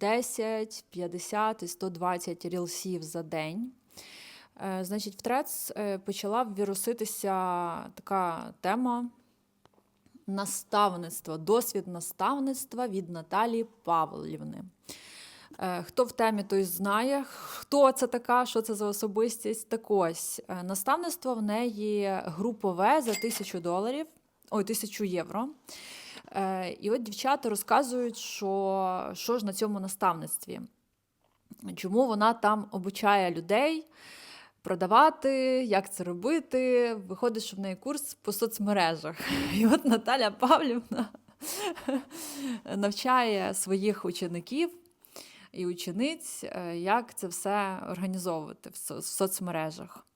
10, 50 і 120 рілсів за день. Е, Значить, в Трец е, почала віруситися така тема наставництва, досвід наставництва від Наталії Павлівни. Е, Хто в темі, той знає, хто це така, що це за особистість. Так ось наставництво в неї групове за тисячу доларів, ой, тисячу євро. І от дівчата розказують, що, що ж на цьому наставництві, чому вона там обучає людей продавати, як це робити. Виходить, що в неї курс по соцмережах. І от Наталя Павлівна навчає своїх учеників і учениць, е, як це все організовувати в соцмережах.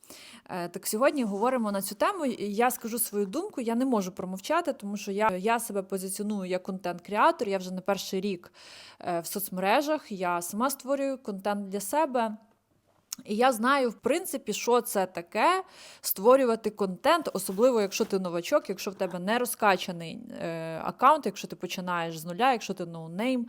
Е, Так сьогодні говоримо на цю тему. Я скажу свою думку. Я не можу промовчати, тому що я, я себе позиціоную як контент-креатор. Я вже не перший рік е, в соцмережах. Я сама створюю контент для себе. І я знаю, в принципі, що це таке створювати контент, особливо якщо ти новачок, якщо в тебе не розкачаний е, аккаунт, якщо ти починаєш з нуля, якщо ти ноунейм.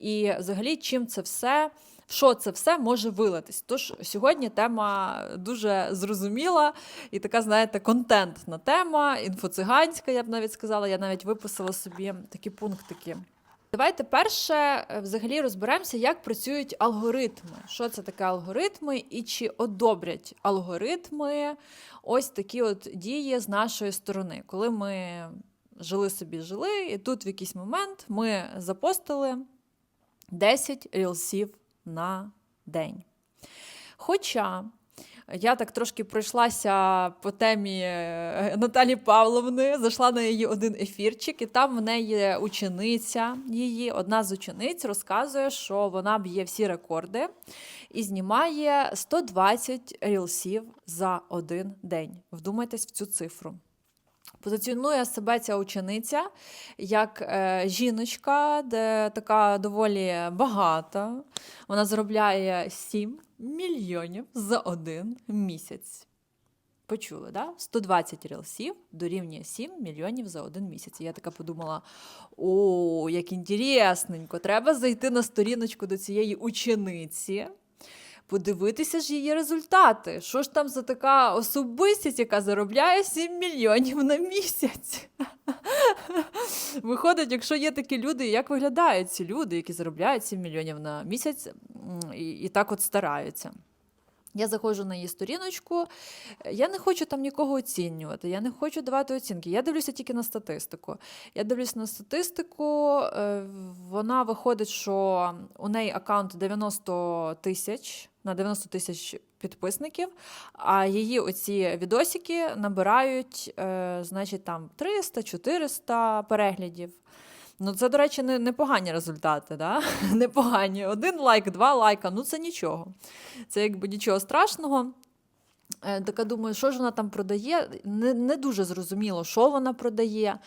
І взагалі, чим це все, що це все може вилитись. Тож сьогодні тема дуже зрозуміла і така, знаєте, контентна тема, інфоциганська, я б навіть сказала. Я навіть виписала собі такі пунктики. Давайте перше е, взагалі розберемося, як працюють алгоритми. Що це таке алгоритми, і чи одобрять алгоритми ось такі от дії з нашої сторони, коли ми жили собі, жили, і тут в якийсь момент ми запостили 10 рілсів на день. Хоча я так трошки пройшлася по темі е, Наталі Павловни, зайшла на її один ефірчик, і там в неї учениця її, одна з учениць, розказує, що вона б'є всі рекорди і знімає 120 рілсів за один день. Вдумайтесь в цю цифру. Позиціонує себе ця учениця як е, жіночка, де така доволі багата. Вона заробляє 7 мільйонів за один місяць. Почули, да? 120 рілсів дорівнює 7 мільйонів за один місяць. І я така подумала: о, як інтересненько, треба зайти на сторіночку до цієї учениці. Подивитися ж її результати. Що ж там за така особистість, яка заробляє 7 мільйонів на місяць? Виходить, якщо є такі люди, як виглядають ці люди, які заробляють 7 мільйонів на місяць і, і так от стараються. Я заходжу на її сторіночку, я не хочу там нікого оцінювати, я не хочу давати оцінки. Я дивлюся тільки на статистику. Я дивлюся на статистику, е, вона виходить, що у неї аккаунт 90 тисяч на 90 тисяч підписників, а її оці відосики набирають, е, значить, там 300-400 переглядів. Ну, це, до речі, не, непогані результати, да? непогані. Один лайк, два лайка, ну це нічого. Це якби нічого страшного. Е, Така думаю, що ж вона там продає? Не, не дуже зрозуміло, що вона продає.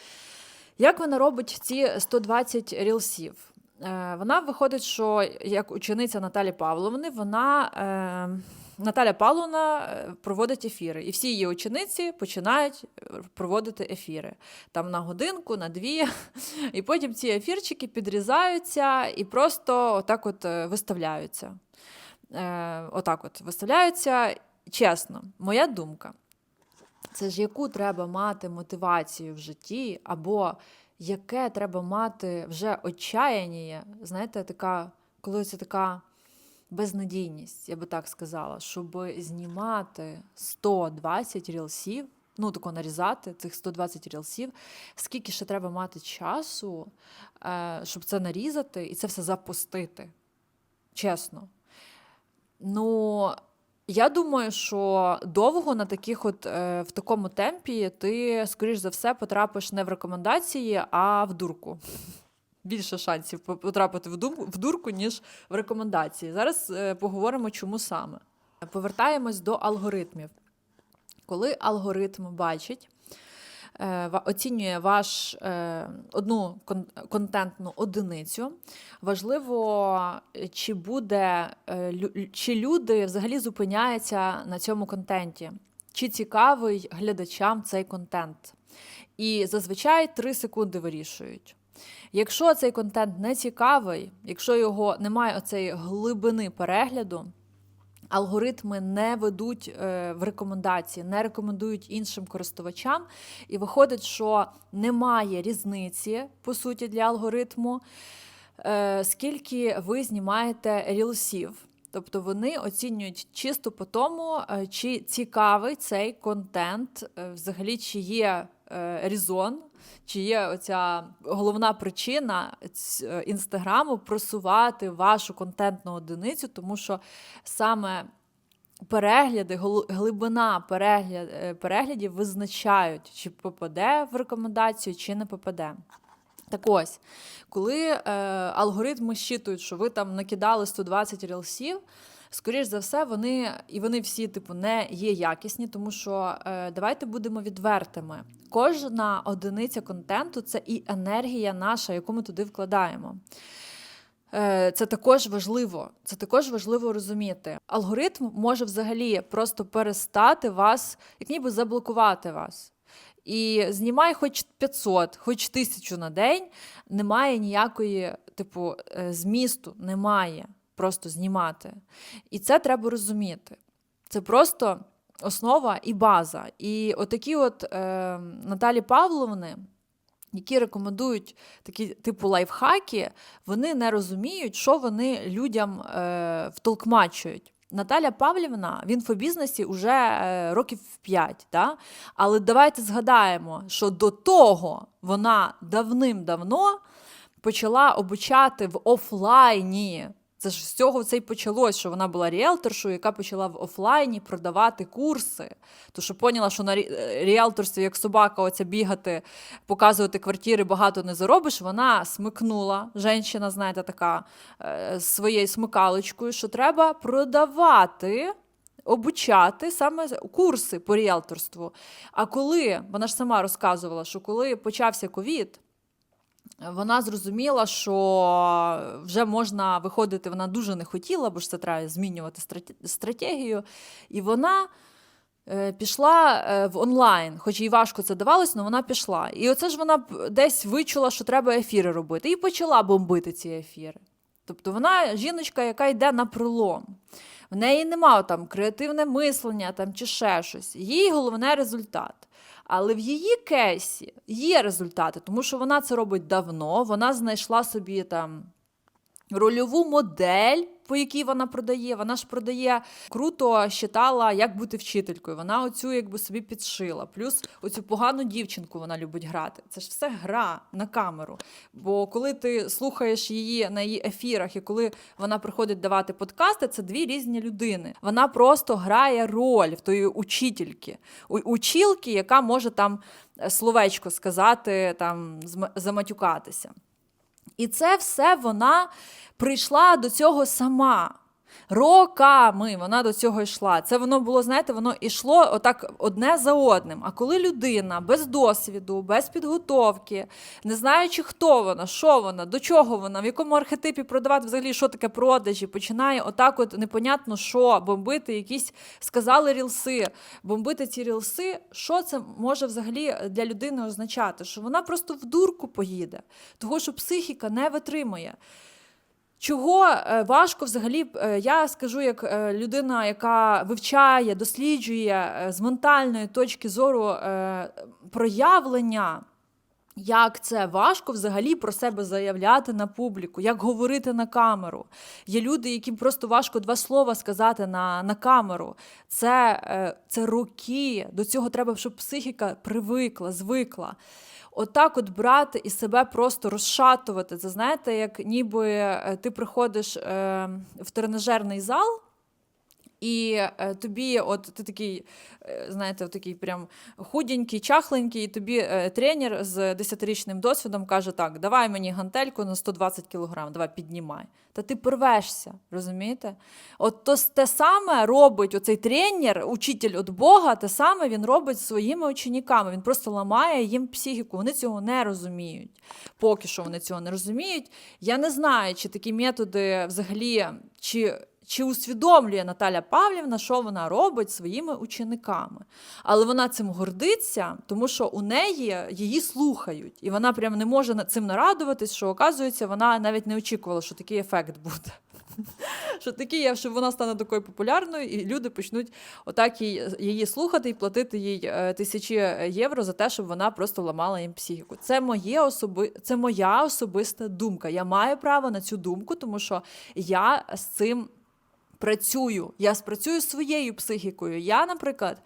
Як вона робить ці 120 рілсів? Е, Вона виходить, що як учениця Наталі Павловни, вона. Е, Наталя Павловна е, проводить ефіри, і всі її учениці починають проводити ефіри там на годинку, на дві. І потім ці ефірчики підрізаються і просто отак от виставляються. Отак от виставляються. Чесно, моя думка. Це ж яку треба мати мотивацію в житті, або яке треба мати вже отчаяння, знаєте, така, коли це така безнадійність, я би так сказала, щоб знімати 120 рілсів, ну тако нарізати цих 120 рілсів, скільки ще треба мати часу, е, щоб це нарізати і це все запустити. Чесно. Ну, я думаю, що довго на таких от е, в такому темпі ти, скоріш за все, потрапиш не в рекомендації, а в дурку. Більше шансів потрапити в думку в дурку, ніж в рекомендації. Зараз е, поговоримо, чому саме. Повертаємось до алгоритмів. Коли алгоритм бачить, оцінює ваш е, одну контентну одиницю. Важливо, е, чи буде е, чи люди взагалі зупиняються на цьому контенті, чи цікавий глядачам цей контент. І зазвичай 3 секунди вирішують. Якщо цей контент не цікавий, якщо його немає оцеї глибини перегляду, алгоритми не ведуть е, в рекомендації, не рекомендують іншим користувачам, і виходить, що немає різниці, по суті, для алгоритму, е, скільки ви знімаєте рілсів. Тобто вони оцінюють чисто по тому, е, чи цікавий цей контент, взагалі, чи є різон, чи є оця головна причина е, інстаграму просувати вашу контентну одиницю, тому що саме перегляди, глибина перегляд, е, переглядів визначають, чи попаде в рекомендацію, чи не попаде. Так ось, коли е, алгоритми щитують, що ви там накидали 120 рілсів, скоріш за все, вони і вони всі, типу, не є якісні, тому що е, давайте будемо відвертими. Кожна одиниця контенту це і енергія наша, яку ми туди вкладаємо. Е, Це також важливо. Це також важливо розуміти. Алгоритм може взагалі просто перестати вас, як ніби заблокувати вас. І знімай хоч 500, хоч 1000 на день, немає ніякої, типу, е, змісту, немає просто знімати. І це треба розуміти. Це просто основа і база. І отакі от е, Наталі Павловни, які рекомендують такі типу лайфхаки, вони не розуміють, що вони людям е, втолкмачують. Наталя Павлівна в інфобізнесі вже е, років 5, да? але давайте згадаємо, що до того вона давним-давно почала обучати в офлайні. Це ж з цього це й почалось, що вона була ріелторшою, яка почала в офлайні продавати курси. То що поняла, що на е, ріелторстві, як собака, оця бігати, показувати квартири багато не заробиш. Вона смикнула, жінка, знаєте, така е, своєю смикалочкою, що треба продавати. Обучати саме курси по ріелторству. А коли вона ж сама розказувала, що коли почався ковід, вона зрозуміла, що вже можна виходити, вона дуже не хотіла, бо ж це треба змінювати стратегію. І вона е, пішла е, в онлайн, хоч їй важко це давалось, але вона пішла. І оце ж вона десь вичула, що треба ефіри робити, і почала бомбити ці ефіри. Тобто вона жіночка, яка йде на пролом. В неї немає там креативне мислення там, чи ще щось. Їй головне результат. Але в її кейсі є результати, тому що вона це робить давно, вона знайшла собі там рольову модель, по якій вона продає. Вона ж продає круто щитала, як бути вчителькою. Вона оцю якби собі підшила. Плюс оцю погану дівчинку вона любить грати. Це ж все гра на камеру. Бо коли ти слухаєш її на її ефірах, і коли вона приходить давати подкасти, це дві різні людини. Вона просто грає роль в тої учительки, у- училки, яка може там е, словечко сказати, там заматюкатися. І це все вона прийшла до цього сама. Роками вона до цього йшла. Це воно було, знаєте, воно йшло отак одне за одним. А коли людина без досвіду, без підготовки, не знаючи, хто вона, що вона, до чого вона, в якому архетипі продавати взагалі, що таке продажі, починає отак, от непонятно що, бомбити якісь сказали рілси, бомбити ці рілси, що це може взагалі для людини означати? Що вона просто в дурку поїде, того що психіка не витримує. Чого е, важко взагалі, е, я скажу як е, людина, яка вивчає, досліджує з ментальної точки зору проявлення, як це важко взагалі про себе заявляти на публіку, як говорити на камеру. Є люди, яким просто важко два слова сказати на, на камеру. Це, це роки. До цього треба, щоб психіка привикла, звикла. Отак от брати і себе просто розшатувати. Це знаєте, як ніби е, ти приходиш е, в тренажерний зал. І е, тобі, от ти такий, е, знаєте, такий прям худенький, чахленький, і тобі е, тренер з 10-річним досвідом каже: так, давай мені гантельку на 120 кг, давай піднімай. Та ти порвешся, розумієте? От то те саме робить оцей тренер, учитель від Бога, те саме він робить своїми учениками. Він просто ламає їм психіку. Вони цього не розуміють. Поки що вони цього не розуміють. Я не знаю, чи такі методи взагалі. чи чи усвідомлює Наталя Павлівна, що вона робить своїми учениками. Але вона цим гордиться, тому що у неї її слухають, і вона прям не може цим нарадуватись, що оказується, вона навіть не очікувала, що такий ефект буде. Що такі є, що вона стане такою популярною, і люди почнуть отак її, її слухати і платити їй е, тисячі євро за те, щоб вона просто ламала їм психіку. Це моє особи... це моя особиста думка. Я маю право на цю думку, тому що я з цим працюю. Я спрацюю своєю психікою. Я, наприклад,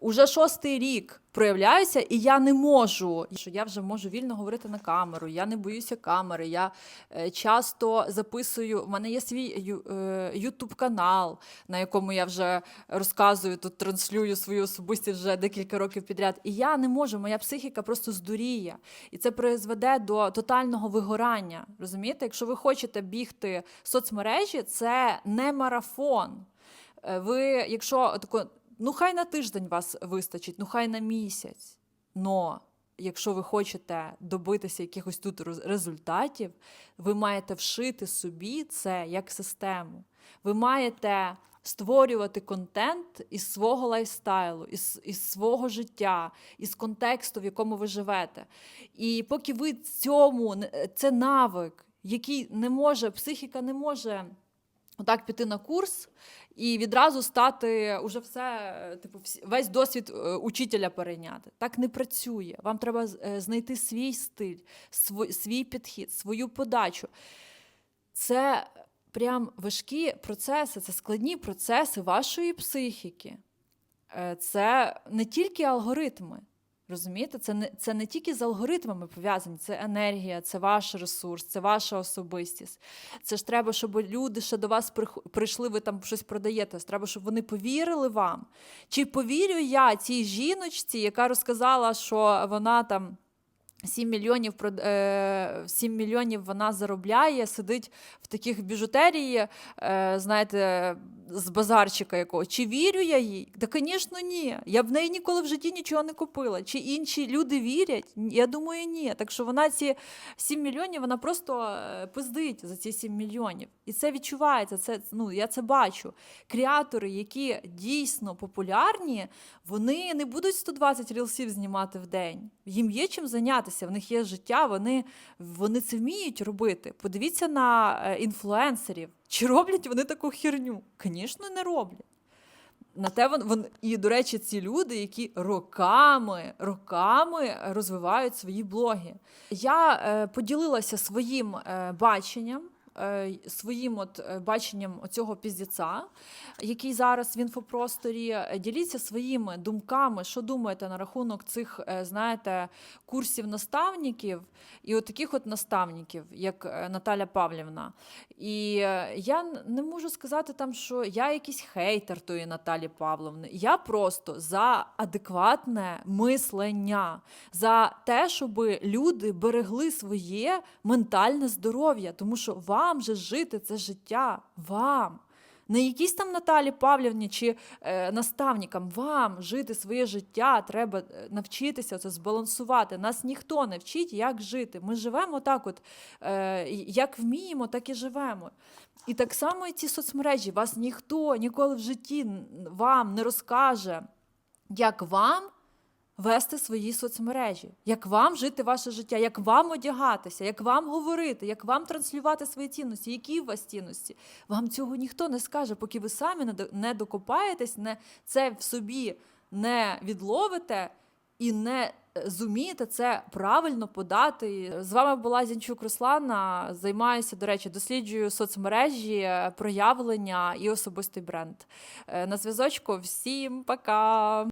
уже шостий рік проявляюся, і я не можу. Що я вже можу вільно говорити на камеру, я не боюся камери. Я е, часто записую. У мене є свій е, Ютуб канал, на якому я вже розказую тут, транслюю свою особистість вже декілька років підряд. І я не можу. Моя психіка просто здуріє, і це призведе до тотального вигорання. Розумієте, якщо ви хочете бігти в соцмережі, це не марафон. Е, Ви, якщо тако, ну хай на тиждень вас вистачить, ну хай на місяць. Но якщо ви хочете добитися якихось тут результатів, ви маєте вшити собі це як систему. Ви маєте створювати контент із свого лайфстайлу, із, із свого життя, із контексту, в якому ви живете. І поки ви цьому це навик, який не може, психіка не може отак піти на курс і відразу стати уже все, типу, весь досвід е, учителя перейняти. Так не працює. Вам треба е, знайти свій стиль, свій підхід, свою подачу. Це прям важкі процеси, це складні процеси вашої психіки. Е, Це не тільки алгоритми. Розумієте, це не, це не тільки з алгоритмами пов'язані, це енергія, це ваш ресурс, це ваша особистість. Це ж треба, щоб люди ще до вас прийшли, ви там щось продаєте. Треба, щоб вони повірили вам. Чи повірю я цій жіночці, яка розказала, що вона там. 7 мільйонів е, 7 мільйонів вона заробляє, сидить в таких біжутерії, е, знаєте, з базарчика якого. Чи вірю я їй? Та, звісно, ні. Я в неї ніколи в житті нічого не купила. Чи інші люди вірять? Я думаю, ні. Так що вона ці 7 мільйонів, вона просто е, пиздить за ці 7 мільйонів. І це відчувається. Це, ну, я це бачу. Креатори, які дійсно популярні, вони не будуть 120 рілсів знімати в день. Їм є чим зайнятися, в них є життя, вони, вони це вміють робити. Подивіться на е, інфлюенсерів. Чи роблять вони таку херню? Звісно, не роблять. На те вон, вон, і, до речі, ці люди, які роками, роками розвивають свої блоги. Я е, поділилася своїм е, баченням, своїм от е, баченням оцього піздіця, який зараз в інфопросторі. Е, Діліться своїми думками, що думаєте на рахунок цих, е, знаєте, курсів наставників і от таких от наставників, як е, Наталя Павлівна. І е, я не можу сказати там, що я якийсь хейтер тої Наталі Павловни. Я просто за адекватне мислення, за те, щоб люди берегли своє ментальне здоров'я, тому що вам же жити це життя, вам. Не якісь там Наталі Павлівні чи е, наставникам, вам жити своє життя, треба е, навчитися це збалансувати. Нас ніхто не вчить, як жити. Ми живемо так, от е, як вміємо, так і живемо. І так само і ці соцмережі. Вас ніхто ніколи в житті вам не розкаже, як вам вести свої соцмережі, як вам жити ваше життя, як вам одягатися, як вам говорити, як вам транслювати свої цінності, які у вас цінності. Вам цього ніхто не скаже, поки ви самі не до- не докопаєтесь, не це в собі не відловите і не е, зумієте це правильно подати. З вами була Зінчук Руслана. Займаюся, до речі, досліджую соцмережі, е, проявлення і особистий бренд. Е, На зв'язочку всім пока!